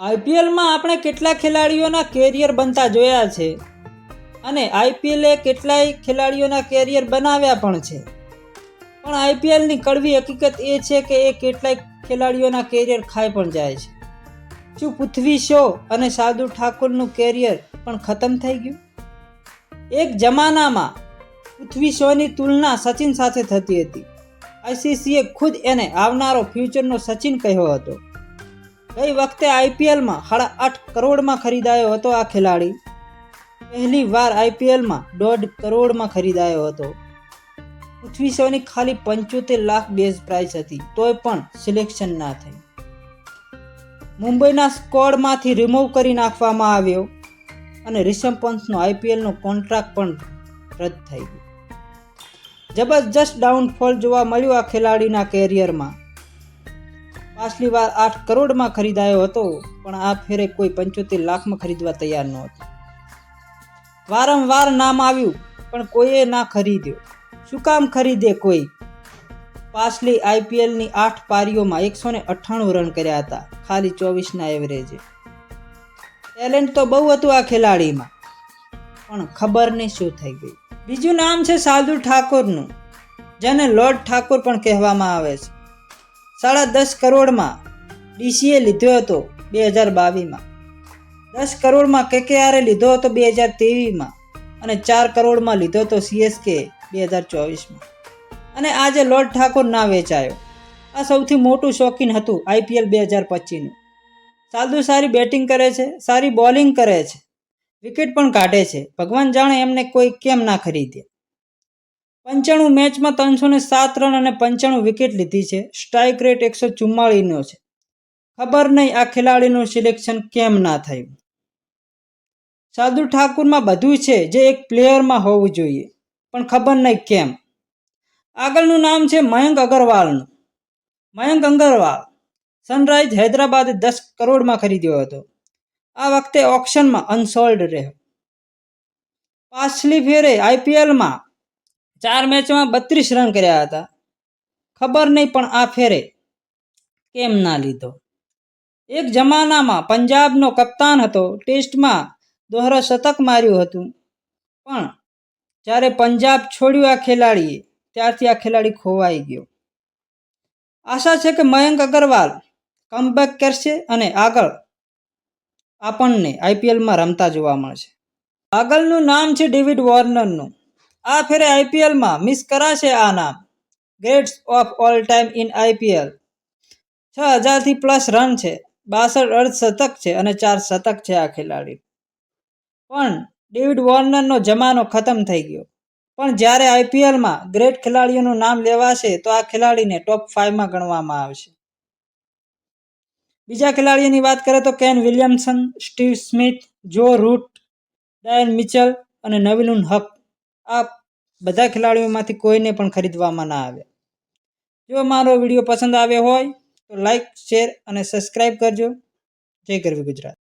આઈપીએલમાં આપણે કેટલા ખેલાડીઓના કેરિયર બનતા જોયા છે અને આઈપીએલે કેટલાય ખેલાડીઓના કેરિયર બનાવ્યા પણ છે. પણ આઈપીએલની કડવી હકીકત એ છે કે એ કેટલાય ખેલાડીઓના કેરિયર ખાઈ પણ જાય છે. શું પૃથ્વી શો અને સાધુ ઠાકુરનું કેરિયર પણ ખતમ થઈ ગયું? એક જમાનામાં પૃથ્વી શોની તુલના સચિન સાથે થતી હતી. આઈસીસીએ ખુદ એને આવનારો ફ્યુચરનો સચિન કહ્યો હતો. ગઈ વખતે આઈપીએલમાં સાડા આઠ કરોડમાં ખરીદાયો હતો આ ખેલાડી. પહેલી વાર આઈપીએલમાં દોઢ કરોડમાં ખરીદાયો હતો. પૃથ્વી શોની ખાલી પંચોતેર લાખ બેઝ પ્રાઇસ હતી, તોય પણ સિલેક્શન ના થઈ. મુંબઈના સ્કોડમાંથી રિમૂવ કરી નાખવામાં આવ્યો અને રિષભ પંથનો આઈપીએલનો કોન્ટ્રાક્ટ પણ રદ થઈ ગયો. જબરજસ્ત ડાઉનફોલ જોવા મળ્યું આ ખેલાડીના કેરિયરમાં પાછલી વાર આઠ કરોડમાં ખરીદાયો હતો, પણ આ ફેરે કોઈ પંચોતેર લાખમાં ખરીદવા તૈયાર નહોતું વારંવાર નામ આવ્યું, પણ કોઈએ ના ખરીદ્યો. શું કામ ખરીદે કોઈ? પાછલી આઈપીએલની આઠ પારીઓમાં એકસો ને અઠ્ઠાણું રન કર્યા હતા, ખાલી ચોવીસના એવરેજે. ટેલેન્ટ તો બહુ હતું આ ખેલાડીમાં, પણ ખબર નહીં શું થઈ ગઈ બીજું નામ છે સાધુ ઠાકોરનું, જેને લોર્ડ ઠાકોર પણ કહેવામાં આવે છે. સાડા દસ કરોડમાં ડીસીએ લીધો હતો બે હજાર બાવીસમાં. દસ કરોડમાં કેકેઆરે લીધો હતો બે હજાર ત્રેવીસમાં અને ચાર કરોડમાં લીધો હતો સીએસકે બે હજાર ચોવીસમાં. અને આજે લોર્ડ ઠાકોર ના વેચાયો. આ સૌથી મોટું શોખીન હતું આઈપીએલ બે હજાર પચીસનું. સાદુ સારી બેટિંગ કરે છે, સારી બોલિંગ કરે છે, વિકેટ પણ કાઢે છે. ભગવાન જાણે એમને કોઈ કેમ ના ખરીદે. પંચાણું મેચમાં ત્રણસો ને સાત રન અને પંચાણું વિકેટ લીધી છે. સ્ટ્રાઇક રેટ એકસો ચુમ્માળીનો છે. ખબર નહીં આ ખેલાડીનું સિલેક્શન કેમ ના થયું. સાધુ ઠાકુરમાં બધું છે જે એક પ્લેયરમાં હોવું જોઈએ, પણ ખબર નહીં કેમ. આગળનું નામ છે મયંક અગરવાલનું. મયંક અગરવાલ સનરાઇઝ હૈદરાબાદે દસ કરોડમાં ખરીદ્યો હતો. આ વખતે ઓક્શનમાં અનસોલ્ડ રહ્યો. પાછલી ફેરે આઈપીએલમાં ચાર મેચમાં બત્રીસ રન કર્યા હતા. ખબર નહીં પણ આ ફેરે કેમ ના લીધો? એક જમાનામાં પંજાબનો કપ્તાન હતો. ટેસ્ટમાં દોહરો શતક માર્યું હતું. પણ જ્યારે પંજાબ છોડ્યું આ ખેલાડીએ, ત્યારથી આ ખેલાડી ખોવાઈ ગયો. આશા છે કે મયંક અગરવાલ કમબેક કરશે અને આગળ આપણને આઈપીએલમાં રમતા જોવા મળશે. આગળનું નામ છે ડેવિડ વોર્નરનું. આ ફેરે આઈપીએલમાં મિસ કરાશે આ નામ. Greats of all time in IPL છ હજારથી પ્લસ રન છે. બાસઠ અર્ધ શતક છે અને ચાર શતક છે આ ખેલાડી. પણ ડેવિડ વોર્નરનો જમાનો ખતમ થઈ ગયો. પણ જ્યારે આઈપીએલમાં ગ્રેટ ખેલાડીઓનું નામ લેવાશે તો આ ખેલાડીને ટોપ ફાઇવમાં ગણવામાં આવશે. બીજા ખેલાડીઓની વાત કરીએ તો Kane Williamson, Steve Smith, Joe Root, Daryl Mitchell અને નવીલુન હક. આ બધા ખેલાડીઓમાંથી કોઈને પણ ખરીદવામાં ના આવે. જો મારો વીડિયો પસંદ આવ્યો હોય તો લાઈક શેર અને સબસ્ક્રાઈબ કરજો. જય ગરવી ગુજરાત.